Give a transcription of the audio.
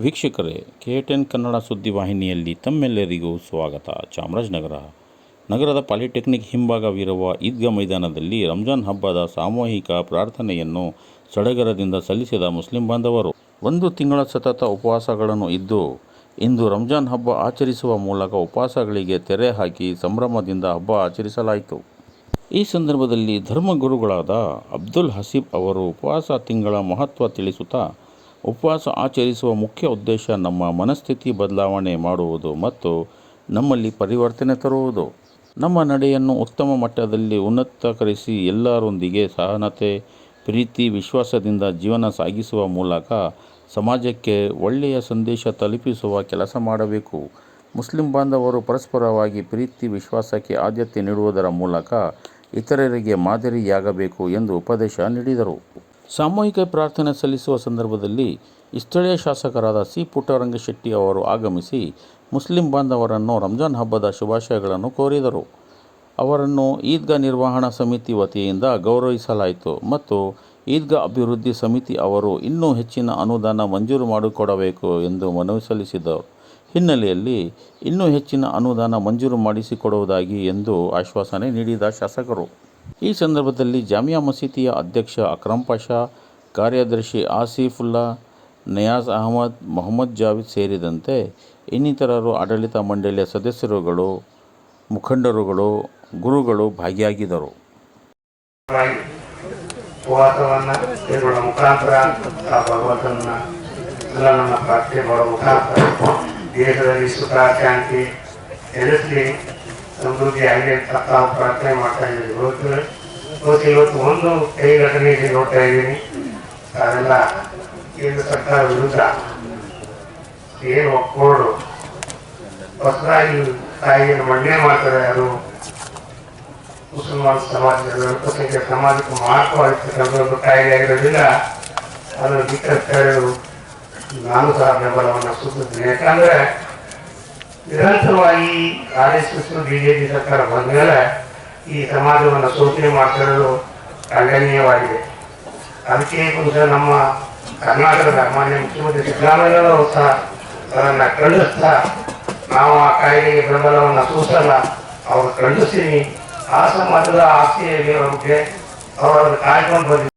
ವೀಕ್ಷಕರೇ, K ten Kannada ಸುದ್ದಿವಾಹಿನಿಯಲ್ಲಿ ತಮ್ಮೆಲ್ಲರಿಗೂ ಸ್ವಾಗತ. ಚಾಮರಾಜನಗರ. ನಗರದ ಪಾಲಿಟೆಕ್ನಿಕ್ ಹಿಂಭಾಗವಿರುವ ಈದ್ಗಾ ಮೈದಾನದಲ್ಲಿ ರಂಜಾನ್ ಹಬ್ಬದ ಸಾಮೂಹಿಕ ಪ್ರಾರ್ಥನೆಯನ್ನು ಸಡಗರದಿಂದ ಸಲ್ಲಿಸಿದ ಮುಸ್ಲಿಂ ಬಾಂಧವರು. ಒಂದು ತಿಂಗಳ ಸತತ ಉಪವಾಸಗಳನ್ನು ಇದ್ದು, ಇಂದು ರಂಜಾನ್ ಹಬ್ಬ ಆಚರಿಸುವ ಮೂಲಕ ಉಪವಾಸಗಳಿಗೆ ತೆರೆ ಹಾಕಿ ಸಂಭ್ರಮದಿಂದ ಹಬ್ಬ ಆಚರಿಸಲಾಯಿತು. ಈ ಸಂದರ್ಭದಲ್ಲಿ ಧರ್ಮಗುರುಗಳಾದ ಅಬ್ದುಲ್ ಹಸೀಬ್ ಅವರು ಉಪವಾಸ ತಿಂಗಳ ಮಹತ್ವ ತಿಳಿಸುತ್ತಾ ಉಪವಾಸ ಆಚರಿಸುವ ಮುಖ್ಯ ಉದ್ದೇಶ ನಮ್ಮ ಮನಸ್ಥಿತಿ ಬದಲಾವಣೆ ಮಾಡುವುದು ಮತ್ತು ನಮ್ಮಲ್ಲಿ ಪರಿವರ್ತನೆ ತರುವುದು. ನಮ್ಮ ನಡೆಯನ್ನು ಉತ್ತಮ ಮಟ್ಟದಲ್ಲಿ ಉನ್ನತಕರಿಸಿ ಎಲ್ಲರೊಂದಿಗೆ ಸಹನತೆ, ಪ್ರೀತಿ, ವಿಶ್ವಾಸದಿಂದ ಜೀವನ ಸಾಗಿಸುವ ಮೂಲಕ ಸಮಾಜಕ್ಕೆ ಒಳ್ಳೆಯ ಸಂದೇಶ ತಲುಪಿಸುವ ಕೆಲಸ ಮಾಡಬೇಕು. ಮುಸ್ಲಿಂ ಬಾಂಧವರು ಪರಸ್ಪರವಾಗಿ ಪ್ರೀತಿ, ವಿಶ್ವಾಸಕ್ಕೆ ಆದ್ಯತೆ ನೀಡುವುದರ ಮೂಲಕ ಇತರರಿಗೆ ಮಾದರಿಯಾಗಬೇಕು ಎಂದು ಉಪದೇಶ ನೀಡಿದರು. ಸಾಮೂಹಿಕ ಪ್ರಾರ್ಥನೆ ಸಲ್ಲಿಸುವ ಸಂದರ್ಭದಲ್ಲಿ ಸ್ಥಳೀಯ ಶಾಸಕರಾದ ಸಿ. ಪುಟ್ಟರಂಗಶೆಟ್ಟಿ ಅವರು ಆಗಮಿಸಿ ಮುಸ್ಲಿಂ ಬಾಂಧವರನ್ನು ರಂಜಾನ್ ಹಬ್ಬದ ಶುಭಾಶಯಗಳನ್ನು ಕೋರಿದರು. ಅವರನ್ನು ಈದ್ಗಾ ನಿರ್ವಹಣಾ ಸಮಿತಿ ವತಿಯಿಂದ ಗೌರವಿಸಲಾಯಿತು ಮತ್ತು ಈದ್ಗಾ ಅಭಿವೃದ್ಧಿ ಸಮಿತಿ ಅವರು ಇನ್ನೂ ಹೆಚ್ಚಿನ ಅನುದಾನ ಮಂಜೂರು ಮಾಡಿಕೊಡಬೇಕು ಎಂದು ಮನವಿ ಸಲ್ಲಿಸಿದರು. ಹಿನ್ನೆಲೆಯಲ್ಲಿ ಇನ್ನೂ ಹೆಚ್ಚಿನ ಅನುದಾನ ಮಂಜೂರು ಮಾಡಿಸಿಕೊಡುವುದಾಗಿ ಎಂದು ಆಶ್ವಾಸನೆ ನೀಡಿದ ಶಾಸಕರು. ಈ ಸಂದರ್ಭದಲ್ಲಿ ಜಾಮಿಯಾ ಮಸೀದಿಯ ಅಧ್ಯಕ್ಷ ಅಕ್ರಮ್ ಪಾಷಾ, ಕಾರ್ಯದರ್ಶಿ ಆಸಿಫುಲ್ಲಾ, ನಯಾಜ್ ಅಹಮದ್, ಮೊಹಮ್ಮದ್ ಜಾವಿದ್ ಸೇರಿದಂತೆ ಇನ್ನಿತರರು ಆಡಳಿತ ಮಂಡಳಿಯ ಸದಸ್ಯರುಗಳು, ಮುಖಂಡರುಗಳು, ಗುರುಗಳು ಭಾಗಿಯಾಗಿದ್ದರು. ಮುಖಾಂತರ ಭಗವಂತನ ಸುಖ, ಶಾಂತಿ ಸಮೃದ್ಧಿ ಆಗಲಿ ಅಂತ ಪ್ರಾರ್ಥನೆ ಮಾಡ್ತಾ ಇದ್ದೀವಿ ಇವತ್ತು ಇವತ್ತು ಇವತ್ತು ಒಂದು ಕೈ ಘಟನೆಯಲ್ಲಿ ನೋಡ್ತಾ ಇದ್ದೀನಿ. ಅದೆಲ್ಲ ಕೇಂದ್ರ ಸರ್ಕಾರ ವಿರುದ್ಧ ಏನು ಒಕ್ಕೋಡು ಹೊಸದಾಗಿ ತಾಯಿಯನ್ನು ಮಂಡನೆ ಮಾಡ್ತಾರೆ ಅದು ಮುಸಲ್ಮಾನ ಸಮಾಜದ ಅಲ್ಪಸಂಖ್ಯಾತ ಸಮಾಜಕ್ಕೆ ಮಾರ್ಗವಾಗಿರ್ತಕ್ಕಂಥ ಒಂದು ಕಾಯಿಲೆ ಆಗಿರೋದ್ರಿಂದ ಅದನ್ನು ಬಿಟ್ಟರು ನಾನು ಸಹ ಬೆಂಬಲವನ್ನು ಸೂಚಿಸ್ತೀನಿ ಯಾಕಂದ್ರೆ ನಿರಂತರವಾಗಿ ಆರ್ ಎಸ್ ಎಸ್ ಬಿಜೆಪಿ ಸರ್ಕಾರ ಬಂದ ಮೇಲೆ ಈ ಸಮಾಜವನ್ನು ಶೋಷಣೆ ಮಾಡ್ತಿರೋದು ಖಂಡನೀಯವಾಗಿದೆ ಅದಕ್ಕೆ ಕೊಂಚ ನಮ್ಮ ಕರ್ನಾಟಕದ ಮಾನ್ಯ ಮುಖ್ಯಮಂತ್ರಿ ಸಿದ್ದರಾಮಯ್ಯನವರು ಸಹ ಅದನ್ನು ಖಂಡಿಸ್ತಾ ನಾವು ಆ ಕಾಯಿಲೆಗೆ ಬೆಂಬಲವನ್ನು ಸೂಚಲ್ಲ ಅವರು ಖಂಡಿಸ್ತೀನಿ. ಆ ಸಮಾಜದ ಆಸ್ತಿಯ ಬಗ್ಗೆ ಅವರನ್ನು ಕಾಯ್ಕೊಂಡು ಬಂದಿದ್ದಾರೆ